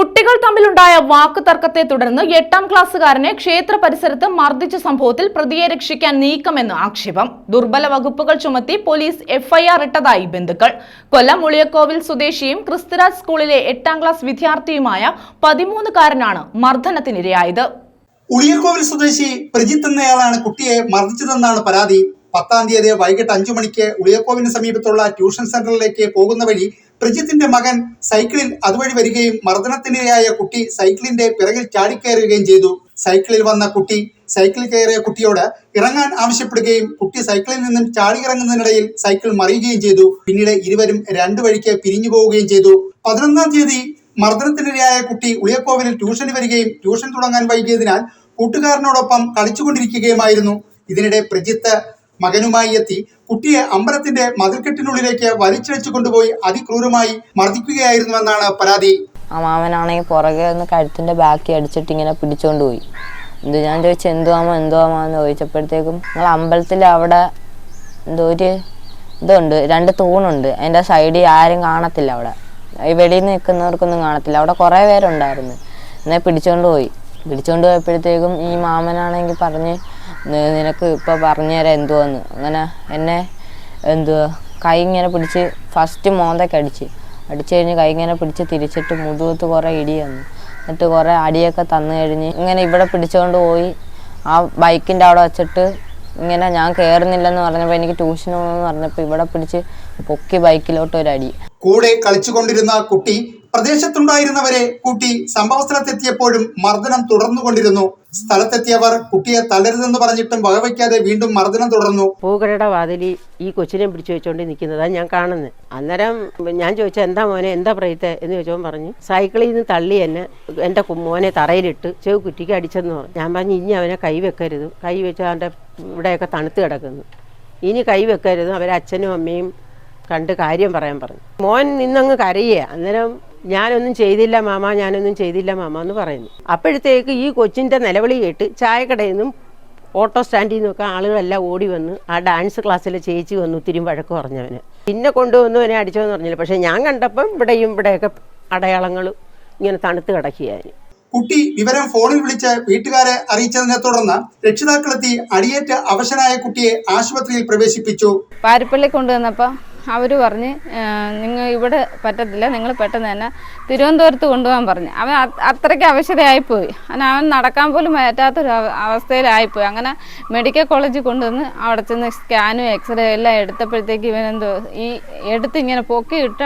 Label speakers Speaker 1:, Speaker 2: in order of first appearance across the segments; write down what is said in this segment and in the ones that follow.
Speaker 1: കുട്ടികൾ തമ്മിലുണ്ടായ വാക്കുതർക്കത്തെ തുടർന്ന് എട്ടാം ക്ലാസ്സുകാരനെ ക്ഷേത്ര പരിസരത്ത് മർദ്ദിച്ച സംഭവത്തിൽ പ്രതിയെ രക്ഷിക്കാൻ നീക്കമെന്ന് ആക്ഷേപം. ദുർബല വകുപ്പുകൾ ചുമത്തി പോലീസ് എഫ്ഐആർ ഇട്ടതായി ബന്ധുക്കൾ. കൊല്ലം ഉളിയക്കോവിൽ സ്വദേശിയും ക്രിസ്തുരാജ് സ്കൂളിലെ എട്ടാം ക്ലാസ് വിദ്യാർത്ഥിയുമായ പതിമൂന്നുകാരനാണ് മർദ്ദനത്തിനിരയായത്.
Speaker 2: ഉളിയക്കോവിൽ സ്വദേശി പ്രജിത്ത് എന്നയാളാണ് കുട്ടിയെ മർദ്ദിച്ചതെന്നാണ് പരാതി. പത്താം തീയതി വൈകിട്ട് അഞ്ചു മണിക്ക് ഉളിയക്കോവിന് സമീപത്തുള്ള ട്യൂഷൻ സെന്ററിലേക്ക് പോകുന്ന വഴി പ്രജിത്തിന്റെ മകൻ സൈക്കിളിൽ അതുവഴി വരികയും മർദ്ദനത്തിനിരയായ കുട്ടി സൈക്കിളിന്റെ പിറകിൽ ചാടിക്കയറുകയും ചെയ്തു. സൈക്കിളിൽ വന്ന കുട്ടി സൈക്കിളിൽ കയറിയ കുട്ടിയോട് ഇറങ്ങാൻ ആവശ്യപ്പെടുകയും കുട്ടി സൈക്കിളിൽ നിന്നും ചാടിയിറങ്ങുന്നതിനിടയിൽ സൈക്കിൾ മറിയുകയും ചെയ്തു. പിന്നീട് ഇരുവരും രണ്ടു വഴിക്ക് പിരിഞ്ഞു പോവുകയും ചെയ്തു. പതിനൊന്നാം തീയതി മർദ്ദനത്തിനിരയായ കുട്ടി ഉളിയക്കോവിലിൽ ട്യൂഷന് വരികയും ട്യൂഷൻ തുടങ്ങാൻ വൈകിയതിനാൽ കൂട്ടുകാരനോടൊപ്പം കളിച്ചുകൊണ്ടിരിക്കുകയുമായിരുന്നു. ഇതിനിടെ പ്രജിത്ത് മകനുമായി എത്തി. കുട്ടിയെ അമ്പലത്തിന്റെ മതിൽക്കെട്ടിനുള്ളിലേക്ക് വലിച്ചിഴച്ചു കൊണ്ടുപോയി അതിക്രൂരമായി മർദ്ദിക്കുകയായിരുന്നുവെന്നാണ് പരാതി.
Speaker 3: ആ മാമനാണെങ്കിൽ പുറകെ ഒന്ന് കഴുത്തിന്റെ ബാക്കി അടിച്ചിട്ട് ഇങ്ങനെ പിടിച്ചോണ്ട് പോയി. എന്ത് ഞാൻ ചോദിച്ചു എന്തുവാമോ എന്തുവാമോ എന്ന് ചോദിച്ചപ്പോഴത്തേക്കും നിങ്ങൾ അമ്പലത്തിൽ അവിടെ എന്തോ ഒരു ഇതുണ്ട് രണ്ട് തൂണുണ്ട്. അതിന്റെ സൈഡിൽ ആരും കാണത്തില്ല അവിടെ. ഈ വെളിയിൽ നിൽക്കുന്നവർക്കൊന്നും കാണത്തില്ല. അവിടെ കുറേ പേരുണ്ടായിരുന്നു. എന്നെ പിടിച്ചോണ്ട് പോയി. പിടിച്ചോണ്ട് പോയപ്പോഴത്തേക്കും ഈ മാമനാണെങ്കിൽ പറഞ്ഞ് "നി- നിനക്ക് ഇപ്പോൾ പറഞ്ഞുതരാം എന്തുവാന്ന്? അങ്ങനെ എന്നെ എന്തുവാ കൈ ഇങ്ങനെ പിടിച്ച് ഫസ്റ്റ് മോന്തയ്ക്ക് അടിച്ച്. അടിച്ചു കഴിഞ്ഞ് കൈ ഇങ്ങനെ പിടിച്ച് തിരിച്ചിട്ട് മുതുകത്ത് കുറേ ഇടി തന്നു എന്നിട്ട് കുറേ അടിയൊക്കെ തന്നു കഴിഞ്ഞ് ഇങ്ങനെ ഇവിടെ പിടിച്ചുകൊണ്ട് പോയി. ആ ബൈക്കിന്റെ അവിടെ വെച്ചിട്ട് ഇങ്ങനെ ഞാൻ കയറുന്നില്ലെന്ന് പറഞ്ഞപ്പോൾ എനിക്ക് ട്യൂഷൻ പോകണമെന്ന് പറഞ്ഞപ്പോൾ ഇവിടെ പിടിച്ച് പൊക്കി ബൈക്കിലോട്ട് ഒരു അടി
Speaker 2: കൂടെ കളിച്ചുകൊണ്ടിരുന്ന കുട്ടി പ്രദേശത്തുണ്ടായിരുന്നവരെ കൂട്ടി സംഭവസ്ഥലത്തെത്തിയപ്പോഴും മർദ്ദനം തുടർന്നുകൊണ്ടിരുന്നു. സ്ഥലത്തെത്തിയവർ കുട്ടിയെ തളരുതെന്ന് പറഞ്ഞിട്ടും വകവയ്ക്കാതെ വീണ്ടും മർദ്ദനം തുടർന്നു.
Speaker 4: പൂകടയുടെ വാതിലി ഈ കൊച്ചിനെ പിടിച്ചു വെച്ചോണ്ട് നിൽക്കുന്നതാണ് ഞാൻ കാണുന്നത് അന്നേരം ഞാൻ ചോദിച്ച എന്താ മോനെ എന്താ പ്രയത്തെ എന്ന് ചോദിച്ചവൻ പറഞ്ഞു സൈക്കിളിൽ നിന്ന് തള്ളി എന്നെ എന്റെ കു- മോനെ തറയിലിട്ട് ചെവ് കുറ്റിക്ക് അടിച്ചെന്ന് പറഞ്ഞു. ഞാൻ പറഞ്ഞു ഇനി അവനെ കൈ വെക്കരുത്. കൈ വെച്ച അവന്റെ ഇവിടെയൊക്കെ തണുത്ത് കിടക്കുന്നു. ഇനി കൈ വെക്കരുത്. അവരെ അച്ഛനും അമ്മയും കണ്ട് കാര്യം പറയാൻ പറഞ്ഞു. മോൻ നിന്നങ്ങ് കരയുക അന്നേരം ഞാനൊന്നും ചെയ്തില്ല മാമ ഞാനൊന്നും ചെയ്തില്ല മാമ എന്ന് പറയുന്നു. അപ്പോഴത്തേക്ക് ഈ കൊച്ചിന്റെ നിലവിളി കേട്ട് ചായക്കടയിൽ നിന്നും ഓട്ടോ സ്റ്റാൻഡിൽ നിന്നൊക്കെ ആളുകളെല്ലാം ഓടി വന്ന് ആ ഡാൻസ് ക്ലാസ്സിലെ ചേച്ചി വന്നു ഒത്തിരി വഴക്ക് പറഞ്ഞവന്. പിന്നെ കൊണ്ടുവന്നു അവനെ അടിച്ചതെന്ന് പറഞ്ഞില്ല. പക്ഷേ ഞാൻ കണ്ടപ്പം ഇവിടെയും ഇവിടെയൊക്കെ അടയാളങ്ങൾ ഇങ്ങനെ തണുത്ത് കിടക്കുകയായിരുന്നു.
Speaker 2: കുട്ടി വിവരം ഫോണിൽ വിളിച്ച് വീട്ടുകാരെ അറിയിച്ചതിനെ തുടർന്ന് രക്ഷിതാക്കളെത്തി അടിയേറ്റ് അവശനായ കുട്ടിയെ ആശുപത്രിയിൽ പ്രവേശിപ്പിച്ചു.
Speaker 5: പാരിപ്പള്ളി കൊണ്ടുവന്നപ്പോൾ അവർ പറഞ്ഞ് നിങ്ങൾ ഇവിടെ പറ്റത്തില്ല നിങ്ങൾ പെട്ടെന്ന് തന്നെ തിരുവനന്തപുരത്ത് കൊണ്ടുപോകാൻ പറഞ്ഞു. അവൻ അത് അത്രയ്ക്ക് അവശതയായിപ്പോയി. അങ്ങനെ അവൻ നടക്കാൻ പോലും പറ്റാത്തൊരു അവ- അവസ്ഥയിലായിപ്പോയി. അങ്ങനെ മെഡിക്കൽ കോളേജിൽ കൊണ്ടുവന്ന് അവിടെ ചെന്ന് സ്കാനും എക്സ്റേ എല്ലാം എടുത്തപ്പോഴത്തേക്ക് ഇവനെന്തോ ഈ എടുത്ത് ഇങ്ങനെ പൊക്കി ഇട്ട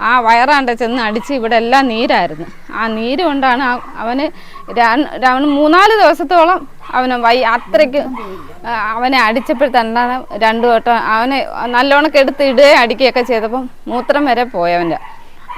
Speaker 5: ആ വയറാണ്ട ചെന്ന് അടിച്ച് ഇവിടെ എല്ലാം നീരായിരുന്നു. ആ നീര് കൊണ്ടാണ് അവന് രണ്ട്- മൂന്നാൽ ദിവസത്തോളം അവന് വൈ അത്രയ്ക്ക് അവനെ അടിച്ചപ്പോഴത്തന്നാണ് രണ്ടു വട്ടം അവനെ നല്ലോണം എടുത്ത് ഇടുകയും അടിക്കുകയൊക്കെ ചെയ്തപ്പം മൂത്രം വരെ പോയവന്റെ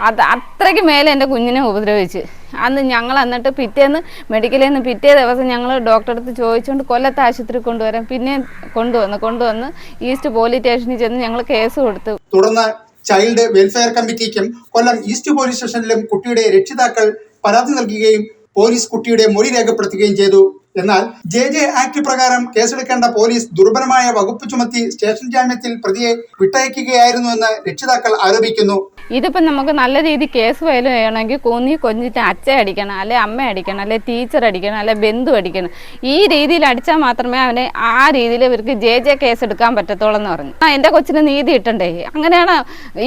Speaker 5: അത് അത്രയ്ക്ക് മേലെ എന്റെ കുഞ്ഞിനെ ഉപദ്രവിച്ച്. അന്ന് ഞങ്ങൾ എന്നിട്ട് പിറ്റേന്ന് മെഡിക്കലിൽ നിന്ന് പിറ്റേ ദിവസം ഞങ്ങൾ ഡോക്ടറെ അടുത്ത് ചോദിച്ചുകൊണ്ട് കൊല്ലത്ത് ആശുപത്രി കൊണ്ടുവരാൻ പിന്നെ കൊണ്ടുവന്ന് കൊണ്ടുവന്ന് ഈസ്റ്റ് പോലീസ് സ്റ്റേഷനിൽ ചെന്ന് ഞങ്ങൾ കേസ് കൊടുത്തു.
Speaker 2: തുടർന്ന് ചൈൽഡ് വെൽഫെയർ കമ്മിറ്റിക്കും കൊല്ലം ഈസ്റ്റ് പോലീസ് സ്റ്റേഷനിലും കുട്ടിയുടെ രക്ഷിതാക്കൾ പരാതി നൽകുകയും പോലീസ് കുട്ടിയുടെ മൊഴി രേഖപ്പെടുത്തുകയും ചെയ്തു. എന്നാൽ ജെ ജെ ആക്ട് പ്രകാരം കേസെടുക്കേണ്ട പോലീസ് ദുർബലമായ വകുപ്പ് ചുമത്തി സ്റ്റേഷൻ ജാമ്യത്തിൽ പ്രതിയെ വിട്ടയക്കുകയായിരുന്നു എന്ന് രക്ഷിതാക്കൾ ആരോപിക്കുന്നു.
Speaker 5: ഇതിപ്പോ നമുക്ക് നല്ല രീതിയിൽ കേസ് ഫയൽ ചെയ്യണമെങ്കിൽ കൂന്നി കൊഞ്ചിട്ട് അച്ഛ അടിക്കണം അല്ലെ അമ്മ അടിക്കണം അല്ലെ ടീച്ചർ അടിക്കണം അല്ലെ ബന്ധു അടിക്കണം. ഈ രീതിയിൽ അടിച്ചാൽ മാത്രമേ അവനെ ആ രീതിയിൽ ഇവർക്ക് ജെ ജെ കേസ് എടുക്കാൻ പറ്റത്തുള്ളൂ എന്ന് പറഞ്ഞു. ആ എന്റെ കൊച്ചിന് നീതി കിട്ടണ്ടേ? അങ്ങനെയാണ്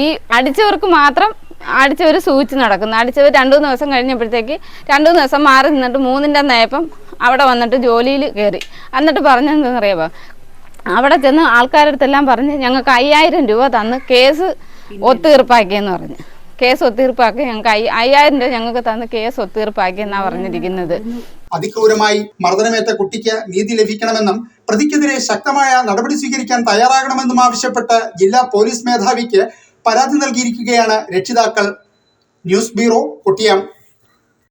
Speaker 5: ഈ അടിച്ചവർക്ക് മാത്രം അടിച്ചവർ സൂചിച്ച് നടക്കുന്നു. അടിച്ചവർ രണ്ടു മൂന്ന് ദിവസം കഴിഞ്ഞപ്പോഴത്തേക്ക് രണ്ടു മൂന്ന് ദിവസം മാറി നിന്നിട്ട് മൂന്നിന്റെ നയപ്പം അവിടെ വന്നിട്ട് ജോലിയിൽ കയറി എന്നിട്ട് പറഞ്ഞെന്തെന്നറിയാമോ അവിടെ ചെന്ന് ആൾക്കാരുടെ അടുത്തെല്ലാം പറഞ്ഞ് ഞങ്ങൾക്ക് അയ്യായിരം രൂപ തന്ന് കേസ് ഒത്തീർപ്പാക്കിയെന്ന് പറഞ്ഞു. കേസ് ഒത്തീർപ്പാക്കി ഞങ്ങൾക്ക് അയ്യ- അയ്യായിരം രൂപ ഞങ്ങൾക്ക് തന്ന് കേസ് ഒത്തീർപ്പാക്കിയെന്നാണ് പറഞ്ഞിരിക്കുന്നത്.
Speaker 2: അതിക്രൂരമായി മർദ്ദനമേറ്റ കുട്ടിക്ക് നീതി ലഭിക്കണമെന്നും പ്രതിക്കെതിരെ ശക്തമായ നടപടി സ്വീകരിക്കാൻ തയ്യാറാകണമെന്നും ആവശ്യപ്പെട്ട് ജില്ലാ പോലീസ് മേധാവിക്ക് പരാതി നൽകിയിരിക്കുകയാണ് രക്ഷിതാക്കൾ. News bureau Kottiyam.